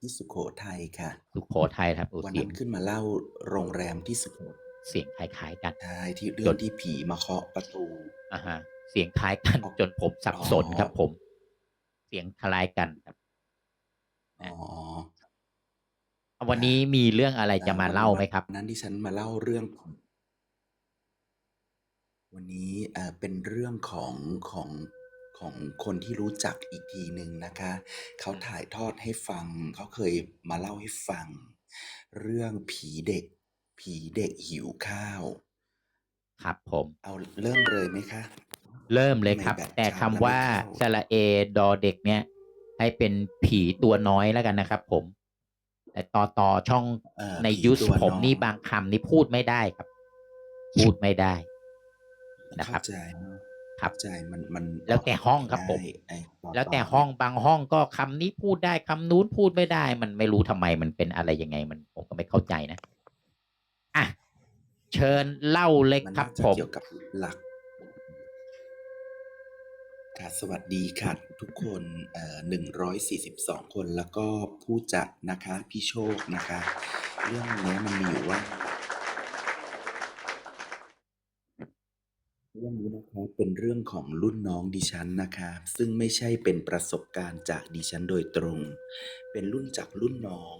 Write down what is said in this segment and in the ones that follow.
ที่สุโขทัยค่ะ สุโขทัยครับโอ้วันเสียนั้งนขึ้นมาเล่าโรงแรมที่สุโขเสียงคล้ายๆกันใช่ที่เรื่จองนที่ผีมาเคาะประตู อ่าฮะ เสียงคล้ายกันอ๋อจนผมสับอ๋อสนครับผม เสียงคล้ายกันครับ อ๋อวันนี้มีเรื่องอะไรจะอ่ามาวันเล่าไหมครับวันนั้นที่ฉันมาเล่าเรื่องของวันนี้เอ่อเป็นเรื่องของของ ของคนที่รู้จักอีกทีหนึ่งนะคะ เขาถ่ายทอดให้ฟัง เขาเคยมาเล่าให้ฟัง เรื่องผีเด็ก ผีเด็กหิวข้าว ครับผม เอาเริ่มเลยไหมคะ เริ่มเลยทำไมครับ แบตแต่ชาร์จคำแล้วไม่ว่าเข้า สระเอดอเด็กเนี่ย ให้เป็นผีตัวน้อยแล้วกันนะครับผม แต่ต่อต่อช่องเอ่อในผียุสตัวผมน้อยนี่บางคำนี่พูดไม่ได้ครับ พูดไม่ได้นะคเข้ารับ ใจ ครับเข้าใจมันมันแล้วแต่ห้องครับผมได้ไอ้ต่แล้วแต่ต่ห้องบางห้องก็คำนี้พูดได้คำนู้นพูดไม่ได้ มันไม่รู้ทำไมมันเป็นอะไรยังไง มันผมก็ไม่เข้าใจนะอะเชิญเล่าเลยมันครับน่าจะผมเกี่ยวกับหลักค่ะสวัสดีค่ะทุกคนเอ่อหนึ่งร้อยสี่สิบสองคนแล้วก็ผู้จัดนะคะ พี่โชคนะคะ เรื่องเนี้ยมันมีอยู่ว่า เรื่องนี้นะคะเป็นเรื่องของรุ่นน้องดิฉันนะคะซึ่งไม่ใช่เป็นประสบการณ์จากดิฉันโดยตรง เป็นรุ่นจากรุ่นน้อง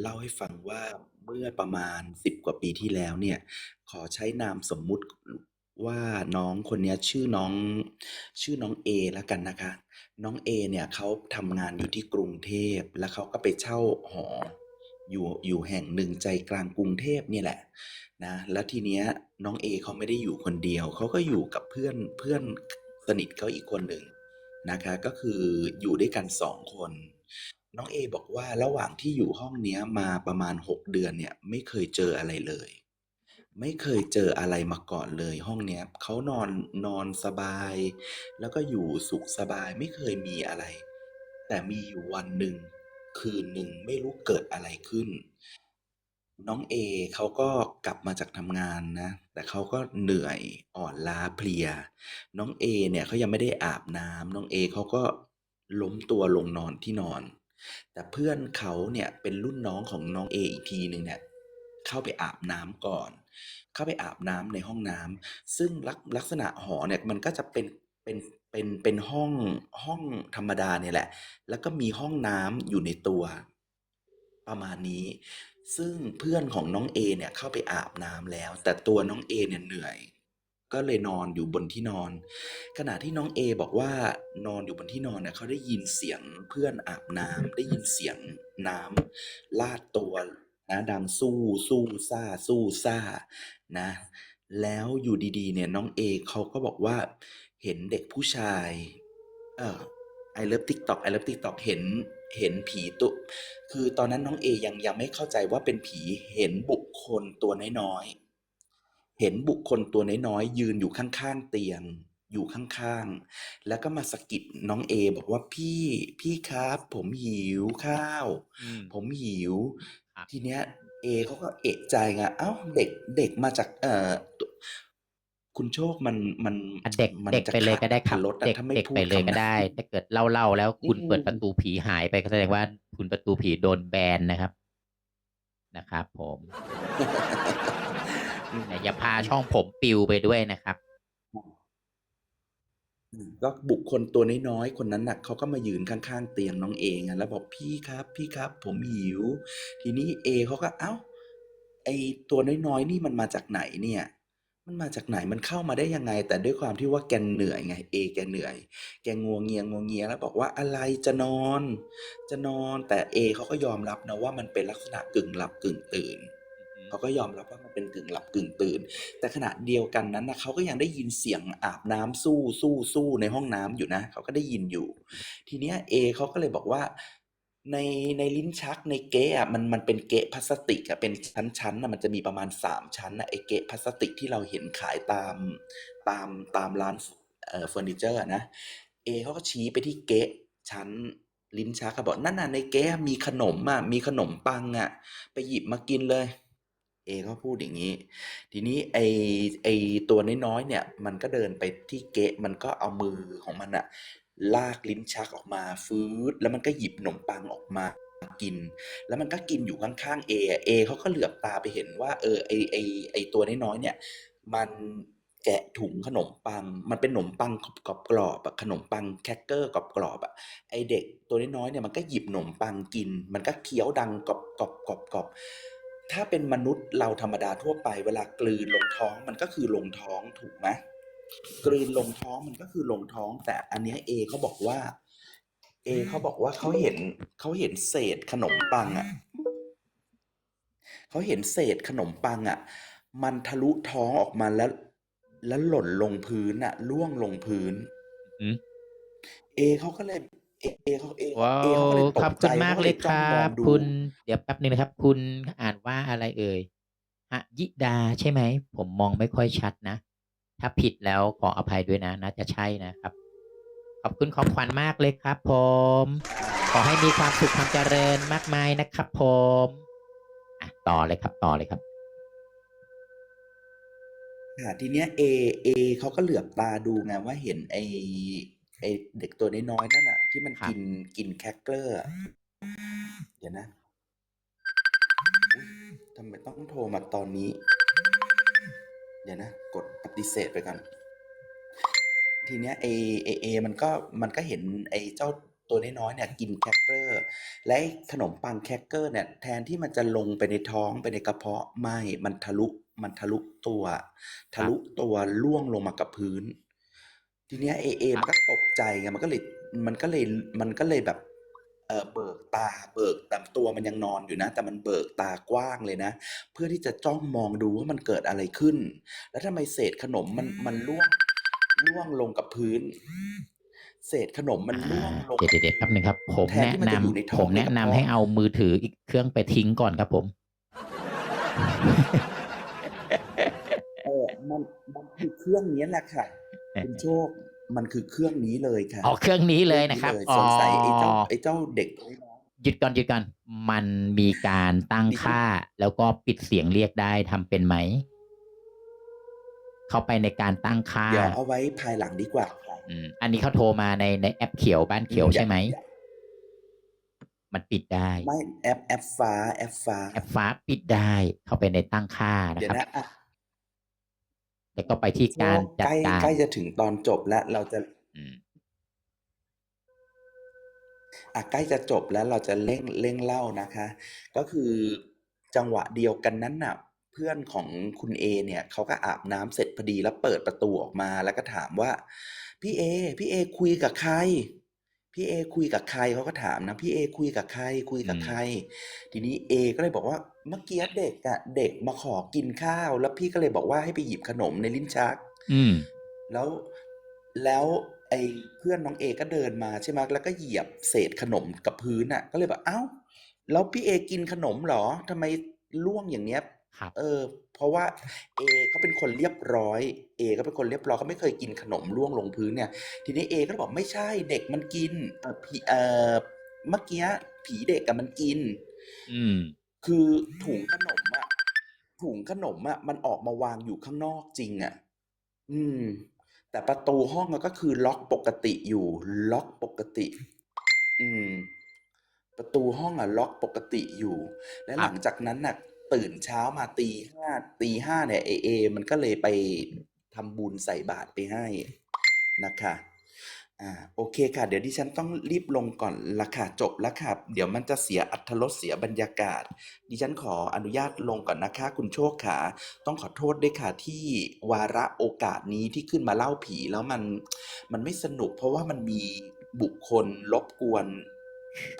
เล่าให้ฟังว่าเมื่อประมาณ 10 กว่าปีที่แล้วเนี่ย ขอใช้นามสมมุติว่าน้องคนเนี้ยชื่อน้อง ชื่อน้องเอแล้วกันนะคะ น้องเอเนี่ยเขาทำงานอยู่ที่กรุงเทพแล้วเขาก็ไปเช่าหอ อยู่อยู่แห่งหนึ่งใจกลางกรุงเทพเนี่ยแหละนะแล้วทีเนี้ยน้องเอเขาไม่ได้อยู่คนเดียว เขาก็อยู่กับเพื่อนเพื่อนสนิทเขาอีกคนหนึ่งนะคะก็คืออยู่ด้วยกันสองคน น้องเอบอกว่าระหว่างที่อยู่ห้องเนี้ยมาประมาณหกเดือนเนี่ยไม่เคยเจออะไรเลย ไม่เคยเจออะไรมาก่อนเลยห้องเนี้ยเขานอนนอนสบาย แล้วก็อยู่สุขสบายไม่เคยมีอะไร แต่มีอยู่วันหนึ่ง คืนหนึ่งไม่รู้เกิดอะไรขึ้น น้องเอเขาก็กลับมาจากทำงานนะ แต่เขาก็เหนื่อยอ่อนล้าเพลีย น้องเอเนี่ยเขายังไม่ได้อาบน้ำน้องเอเขาก็ล้มตัวลงนอนที่นอน แต่เพื่อนเขาเนี่ยเป็นรุ่นน้องของน้องเออีกทีหนึ่งเนี่ยเข้าไปอาบน้ำก่อน เข้าไปอาบน้ำในห้องน้ำซึ่งลักลักษณะหอเนี่ยมันก็จะเป็นเป็น เป็น เป็นห้อง ห้องธรรมดาเนี่ยแหละ แล้วก็มีห้องน้ำอยู่ในตัว ประมาณนี้ ซึ่งเพื่อนของน้องเอเนี่ยเข้าไปอาบน้ำแล้ว แต่ตัวน้องเอเนี่ยเหนื่อย ก็เลยนอนอยู่บนที่นอน ขณะที่น้องเอบอกว่านอนอยู่บนที่นอนเนี่ยเขาได้ยินเสียงเพื่อนอาบน้ำได้ยินเสียงน้ำลาดตัวนะดังสู้สู้ซ่าสู้ซ่านะ แล้วอยู่ดีๆ เนี่ยน้องเอเขาก็บอกว่า เห็นเด็กผู้ชาย เออไอเลิฟติ๊กต็อกไอเลิฟติ๊กต็อกเห็นเห็นผีตุคือตอนนั้นน้องเอยังยังไม่เข้าใจว่าเป็นผีเห็นบุคคลตัวน้อยๆเห็นบุคคลตัวน้อยๆยืนอยู่ข้างๆเตียง อยู่ข้างๆ แล้วก็มาสะกิดน้องเอบอกว่าพี่พี่ครับ ผมหิวข้าวอืมผมหิวครับทีเนี้ยเอเขาก็เอะใจไงเอ้าเด็กเด็กมาจากเอ่อตัว คุณโชคมันมันอะเด็กมันเด็กจะไปเลยขาก็ได้คพัรับนรถอะเด็กถ้าไม่เด็กพูดไปเลยก็คำนั้นได้ ถ้าเกิดเล่าเล่าแล้วคุณอืมเปิดประตูผีหายไปก็แสดงว่าคุณประตูผีโดนแบนนะครับ นะครับ ผมแต่อย่าพาช่องผมปิวไปด้วยนะครับอืมก็บุคคลตัวน้อยๆ คนนั้นน่ะเขาก็มายืนข้างๆ เตียงน้องเองอะแล้วบอกพี่ครับ พี่ครับ ผมหิว ทีนี้เอเขาก็เอ้า ไอตัวน้อยๆนี่มันมาจากไหนเนี่ย มันมาจากไหน มันเข้ามาได้ยังไง แต่ด้วยความที่ว่าแกเหนื่อยไง เอ แกเหนื่อย แกงัวเงียงัวเงียแล้วบอกว่าอะไรจะนอน จะนอน แต่เอเขาก็ยอมรับนะว่ามันเป็นลักษณะกึ่งหลับกึ่งตื่นเขาก็ยอมรับว่ามันเป็นกึ่งหลับกึ่งตื่น แต่ขณะเดียวกันนั้นนะเขาก็ยังได้ยินเสียงอาบน้ำสู้สู้สู้ในห้องน้ำอยู่นะ เขาก็ได้ยินอยู่ ทีเนี้ยเอเขาก็เลยบอกว่า ใน ในลิ้นชักในเก๊ะอะ มัน มันเป็นเก๊ะพลาสติกอะ เป็นชั้น ๆนะมันจะมีประมาณสามชั้นนะไอเก๊ะพลาสติกที่เราเห็นขายตาม ตาม ตามร้านเอ่อ เฟอร์นิเจอร์อะนะ เอเขาก็ชี้ไปที่เก๊ะชั้นลิ้นชักเขาบอก นั่นน่ะ ในเก๊ะมีขนมอะ มีขนมปังอะ ไปหยิบมากินเลย เอก็พูดอย่างนี้ ทีนี้ไอไอตัวน้อย ๆ เนี่ย มันก็เดินไปที่เกะมันก็เอามือของมันอะ ลากลิ้นชักออกมาฟืดแล้วมันก็หยิบขนมปังออกมากิน แล้วมันก็กินอยู่ข้างๆเออเอเขาก็เหลือบตาไปเห็นว่า เออไอไอไอตัวน้อยๆเนี่ย มันแกะถุงขนมปัง มันเป็นขนมปังกรอบๆอะขนมปังแครกเกอร์กรอบๆอะไอเด็กตัวน้อยๆเนี่ยมันก็หยิบขนมปังกิน มันก็เคี้ยวดังกรอบกรอบกรอบกรอบถ้าเป็นมนุษย์เราธรรมดาทั่วไป เวลากลืนลงท้องมันก็คือลงท้องถูกไหม กลืนลงท้องมันก็คือลงท้อง แต่อันเนี้ยเอเขาบอกว่า เอเขาบอกว่าเขาเห็นเขาเห็นเศษขนมปังอะเขาเห็นเศษขนมปังอะ มันทะลุท้องออกมาแล้ว แล้วหล่นลงพื้นอะล่วงลงพื้นอืม เอเขาก็เลยเอเอเขาเอว้าเอเขาก็เลยวตขอบกใจคุณมากเขาเลเลยยคจ้องรัมองบดู คุณเดี๋ยวแป๊บนึงนะครับ คุณอ่านว่าอะไรเอ่ยหยิดาใช่ไหม ผมมองไม่ค่อยชัดนะ ถ้าผิดแล้วขออภัยด้วยนะน่าจะใช่นะครับ ขอบคุณของขวัญมากเลยครับ ผม ขอให้มีความสุขความเจริญมากมายนะครับ ผมอะต่อเลยครับต่อเลยครับค่ะทีเนี้ยเอเอเขาก็เหลือบตาดูไงว่าเห็นไอไอเด็กตัวน้อยๆนั่นอะ ที่มันครับกินกินแครกเกอร์อะเดี๋ยวนะอุ๊ยทำไมต้องโทรมาตอนนี้ เดี๋ยวนะ กดปฏิเสธไปก่อนทีเนี้ยเอเอเอมันก็มันก็เห็นไอ้เจ้าตัวน้อยๆเนี่ยกินแครกเกอร์ และขนมปังแครกเกอร์เนี่ยแทนที่มันจะลงไปในท้องไปในกระเพาะไม่มันทะลุมันทะลุตัว ทะลุตัวล่วงลงมากับพื้น ทีเนี้ยเอเอมันก็ตกใจไงมันก็เลยมันก็เลยมันก็เลยแบบเออเบิก ตาเบิกแต่ตัวมันยังนอนอยู่นะ แต่มันเบิกตากว้างเลยนะ เพื่อที่จะจ้องมองดูว่ามันเกิดอะไรขึ้น แล้วทำไมเศษขนมมันมันล่วงล่วงลงกับพื้น เศษขนมมันล่วงลงเดี๋ยวเดี๋ยวเดี๋ยวแป๊บนึงครับ ผมแทนแนะที่มันนจะอยู่ในท้ำองผมแนะนำในกระเพาะให้เอามือถืออีกเครื่องไปทิ้งก่อนครับผมเออมันมันคือเครื่องนี้แหละค่ะคุณโชคมันคือเครื่องนี้เลยค่ะเอาเครื่องนี้เลยนะครับเคองอ๋อสงสัยไอ้เจ้าไอ้เจ้าเด็กน้อยห ยุดก่อนหยุดก่อนมันมีการตั้งดิฉันค่า แล้วก็ปิดเสียงเรียกได้ทำเป็นไหม เข้าไปในการตั้งค่า เดี๋ยวเอาไว้ภายหลังดีกว่าค่ะอืมอันนี้เขาโทรมาในในแอปเขียวบ้านเขียวใช่ไหมอย่ามันปิดได้ ไม่แอปแอปฟ้า แอปฟ้า แอปฟ้าปิดได้ เข้าไปในตั้งค่านะเดี๋ยควรับ นะอะแล้วก็ไปที่การจัดใกล้การใกล้จะถึงตอนจบแล้วเราจะอืม อะใกล้จะจบแล้วเราจะเร่งเร่งเล่านะคะ ก็คือจังหวะเดียวกันนั้นน่ะเพื่อนของคุณเอเนี่ยเขาก็อาบน้ำเสร็จพอดีแล้วเปิดประตูออกมาแล้วก็ถามว่า พี่เอพี่เอคุยกับใครพี่เอคุยกับใครเขาก็ถามนะพี่เอคุยกับใครคุยกับอืมใคร ทีนี้เอก็เลยบอกว่าเมื่อกี้เด็กอะเด็กมาขอกินข้าว แล้วพี่ก็เลยบอกว่าให้ไปหยิบขนมในลิ้นชัก อืมแล้วแล้ว ไอ้เพื่อนน้องเอก็เดินมาใช่ไหมแล้วก็เหยียบเศษขนมกับพื้นอะ ก็เลยแบบเอ้า แล้วพี่เอกินขนมเหรอทำไมล่วงอย่างเนี้ย ครับ เออ เพราะว่าเอเขาเป็นคนเรียบร้อยเอก็เป็นคนเรียบร้อยเขาไม่เคยกินขนมล่วงลงพื้นเนี่ย ทีนี้เอก็บอกไม่ใช่เด็กมันกินเออผีเออเมื่อกี้ผีเด็กอะมันกิน อืม คือถุงขนมอะถุงขนมอะมันออกมาวางอยู่ข้างนอกจริงอะอืม แต่ประตูห้องก็คือล็อกปกติอยู่ ล็อกปกติ อืม ประตูห้องอะล็อกปกติอยู่ และหลังจากนั้นน่ะ ตื่นเช้ามาตีห้าตีห้าเนี่ยเอเอ มันก็เลยไปทำบุญใส่บาตรไปให้นะคะ อ่า โอเคค่ะ เดี๋ยวดิฉันต้องรีบลงก่อนละค่ะ จบแล้วค่ะ เดี๋ยวมันจะเสียอัธรสเสียบรรยากาศ ดิฉันขออนุญาตลงก่อนนะคะ คุณโชคขาต้องขอโทษด้วยค่ะที่วาระโอกาสนี้ที่ขึ้นมาเล่าผีแล้วมัน มันไม่สนุกเพราะว่ามันมีบุคคลรบกวน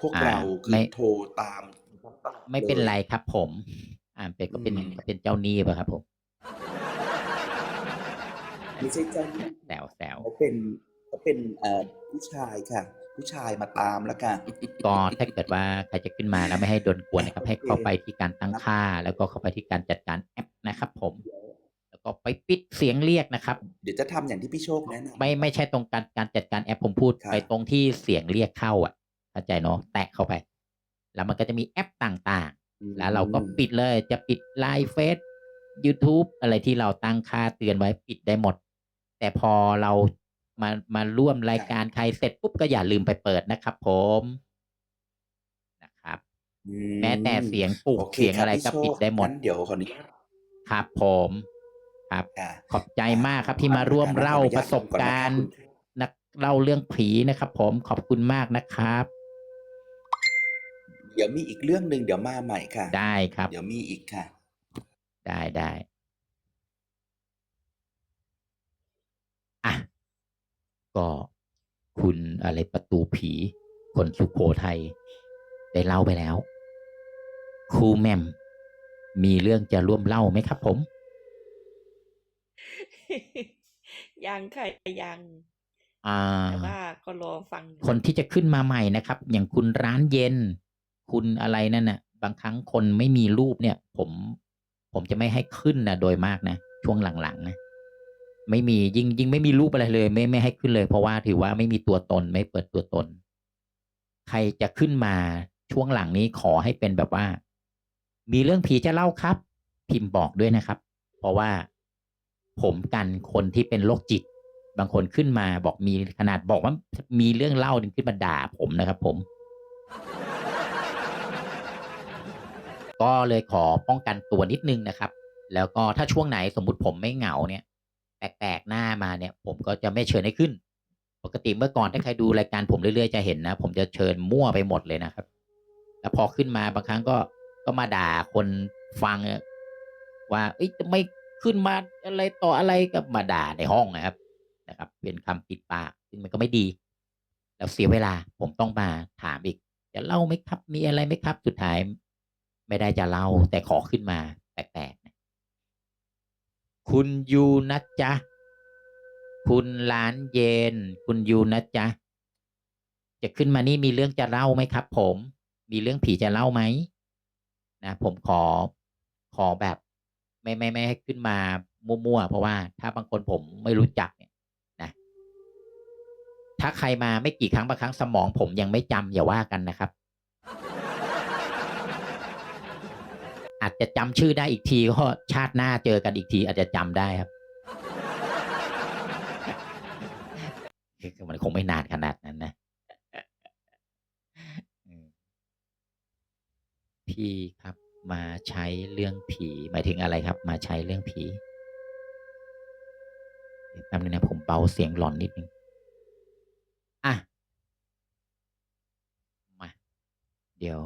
พวกอ่าเราคืไม่อโทรตามตลอดไม่เป็นลยไรครับผม อ่าเป็นก็เป็นอืมก็เป็นเจ้าหนี้ป่ะครับผมไม่ใช่เจ้าหนี้แซวแซวเขาเป็น เขาเป็นเอ่อผู้ชายค่ะ ผู้ชายมาตามแล้วกันก็ถ้าเกิดว่าใครจะขึ้นมาแล้วไม่ให้โดนกวนนะครับ ให้เข้าไปที่การตั้งค่า แล้วก็เข้าไปที่การจัดการแอปนะครับ ผม แล้วก็ไปปิดเสียงเรียกนะครับ เดี๋ยวจะทำอย่างที่พี่โชคแนะนำไม่ไม่ใช่ตรงการการจัดการแอปผมพูดครับไปตรงที่เสียงเรียกเข้าอะเข้าใจเนาะแตะเข้าไป แล้วมันก็จะมีแอปต่างๆ แล้วเราก็ปิดเลยจะปิดไลน์เฟซ YouTube อะไรที่เราตั้งค่าเตือนไว้ปิดได้หมด แต่พอเรา มามาร่วมรายการใครเสร็จปุ๊บก็อย่าลืมไปเปิดนะครับ ผมนะครับ อืแม้แต่มเสียงปลุกโอเคเสียงครัอะบไรพี่ก็โชปิดคได้หมดงั้นเดี๋ยวขออนุญาตครับ ผมครับ ค่ะขอบใจอ่ามากครับขอที่อมานุร่วมญาตนะขเล่าออนุปญาตระสบทำก่อนนะการคะณ์คุณนักเล่าเรื่องผีนะครับ ผมขอบคุณมากนะครับ เดี๋ยวมีอีกเรื่องหนึ่งเดี๋ยวมาใหม่ค่ะ ได้ครับ เดี๋ยวมีอีกค่ะ ได้ได้ อะ ก็คุณอะไรประตูผีคนสุโขทัยได้เล่าไปแล้ว ครูแหม่มมีเรื่องจะร่วมเล่าไหมครับผม?ยังค่ะยังอ่แต่าว่าก็รอฟังอยู่คนที่จะขึ้นมาใหม่นะครับ อย่างคุณร้านเย็น คุณอะไรนั่นน่ะ บางครั้งคนไม่มีรูปเนี่ย ผม ผมจะไม่ให้ขึ้นน่ะโดยมากนะ ช่วงหลังๆนะ ไม่มียิ่งยิ่งไม่มีรูปอะไรเลย ไม่ไม่ให้ขึ้นเลย เพราะว่าถือว่าไม่มีตัวตนไม่เปิดตัวตน ใครจะขึ้นมาช่วงหลังนี้ขอให้เป็นแบบว่า มีเรื่องผีจะเล่าครับ พิมพ์บอกด้วยนะครับ เพราะว่าผมกันคนที่เป็นโรคจิต บางคนขึ้นมาบอกมีขนาดบอกว่ามีเรื่องเล่ายังขึ้นมาด่าผมนะครับ ผม ก็เลยขอป้องกันตัวนิดนึงนะครับ แล้วก็ถ้าช่วงไหนสมมติผมไม่เหงาเนี่ย แปลกๆหน้ามาเนี่ย ผมก็จะไม่เชิญให้ขึ้น ปกติเมื่อก่อนถ้าใครดูรายการผมเรื่อยๆจะเห็นนะ ผมจะเชิญมั่วไปหมดเลยนะครับ แล้วพอขึ้นมาบางครั้งก็ก็มาด่าคนฟังว่าเฮ้ยทำไม่ขึ้นมาอะไรต่ออะไรก็มาด่าในห้องนะครับนะครับ เป็นคำติดปากซึ่งมันก็ไม่ดี แล้วเสียเวลาผมต้องมาถามอีก"จะเล่าไหมครับ?มีอะไรไหมครับ?"สุดท้าย ไม่ได้จะเล่าแต่ขอขึ้นมาแปลกๆ คุณยูนะจ๊ะ คุณร้านเย็นคุณยูนะจ๊ะ จะขึ้นมานี่มีเรื่องจะเล่าไหมครับ ผม?มีเรื่องผีจะเล่าไหม?นะ ผมขอ ขอแบบ ไม่ไม่ไม่ให้ขึ้นมามั่วๆเพราะว่า ถ้าบางคนผมไม่รู้จักเนี่ยนะถ้าใครมาไม่กี่ครั้งบางครั้งสมองผมยังไม่จำอย่าว่ากันนะครับ อาจจะจำชื่อได้อีกทีก็ชาติหน้าเจอกันอีกทีอาจจะจำได้ครับมันคงไม่นานขนาดนั้นนะพี่ครับ มาใช้เรื่องผี หมายถึงอะไรครับ มาใช้เรื่องผี?แป๊บนึ่งนะผมเบาเสียงหลอนนิดนึงอะมาเดี๋ยว